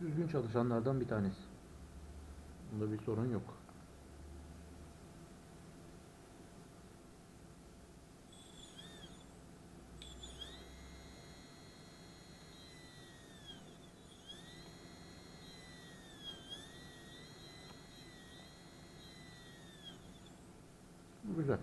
düzgün çalışanlardan bir tanesi. Bunda bir sorun yok. Bu Güzel.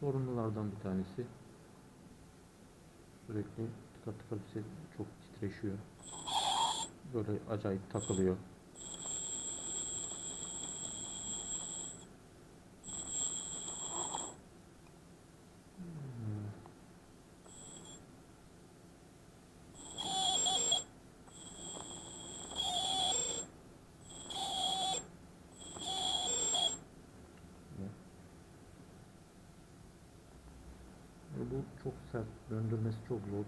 Sorunlulardan bir tanesi. Sürekli tıka bir ses çok titreşiyor. Böyle acayip takılıyor. Hmm. Ve bu çok sert. Döndürmesi çok zor.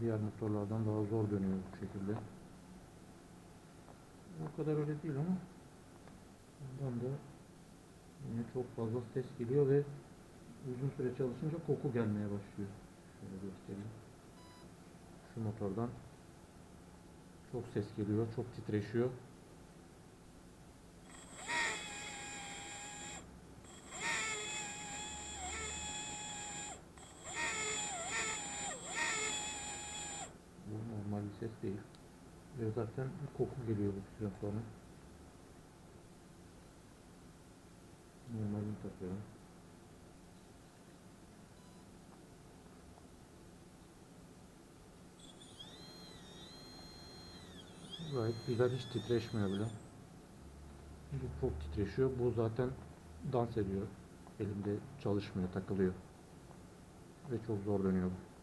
Diğer motorlardan daha zor dönüyor bu şekilde. O kadar öyle değil ama bundan da yine çok fazla ses geliyor ve uzun süre çalışınca koku gelmeye başlıyor. Şöyle göstereyim. Şu motordan çok ses geliyor, çok titreşiyor. Bu normal bir ses değil. Ve zaten bir koku geliyor bu sonra. Normalini takıyorum. Gayet güzel hiç titreşmiyor bile. Bu çok titreşiyor. Bu zaten dans ediyor. Elimde çalışmıyor, takılıyor. Ve çok zor dönüyor bu.